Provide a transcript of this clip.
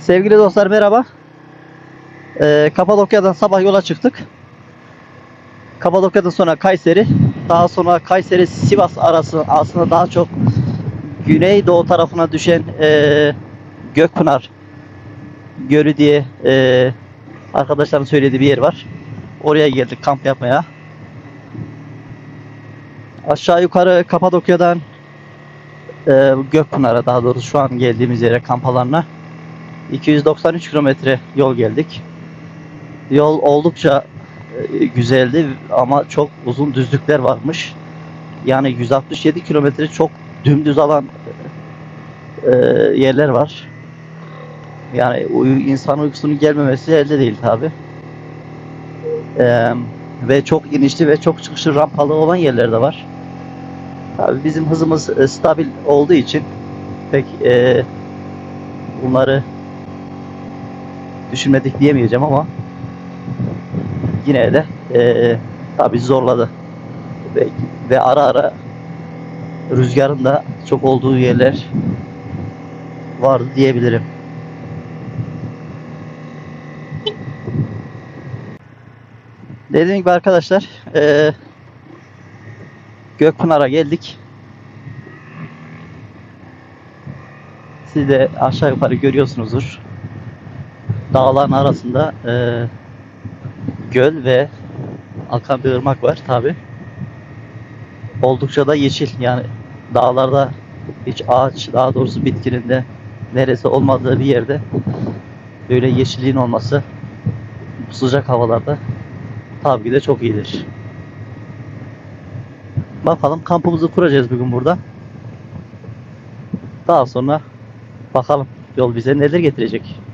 Sevgili dostlar merhaba. Ee, Kapadokya'dan sabah yola çıktık. Kapadokya'dan sonra Kayseri, daha sonra Kayseri Sivas arası aslında daha çok güneydoğu tarafına düşen ee, Gökpınar Gölü diye ee, arkadaşların söylediği bir yer var. Oraya geldik kamp yapmaya. Aşağı yukarı Kapadokya'dan ee, Gökpınar'a daha doğrusu şu an geldiğimiz yere kamp alanına 293 kilometre yol geldik. Yol oldukça e, güzeldi ama çok uzun düzlükler varmış. Yani 167 kilometre çok dümdüz alan e, yerler var. Yani insan uykusunun gelmemesi elde değil tabi. ve çok inişli ve çok çıkışlı rampalı olan yerler de var. Tabii bizim hızımız e, stabil olduğu için pek e, bunları düşünmedik diyemeyeceğim ama yine de e, tabii zorladı ve, ve ara ara rüzgarın da çok olduğu yerler vardı diyebilirim. Dediğim gibi arkadaşlar e, Gökpınar'a geldik. Siz de aşağı yukarı görüyorsunuzdur. Dağların arasında e, göl ve akan bir ırmak var tabi. Oldukça da yeşil yani dağlarda hiç ağaç daha doğrusu bitkinin de neresi olmadığı bir yerde böyle yeşilliğin olması bu sıcak havalarda tabii ki de çok iyidir. Bakalım kampımızı kuracağız bugün burada. Daha sonra bakalım yol bize neler getirecek.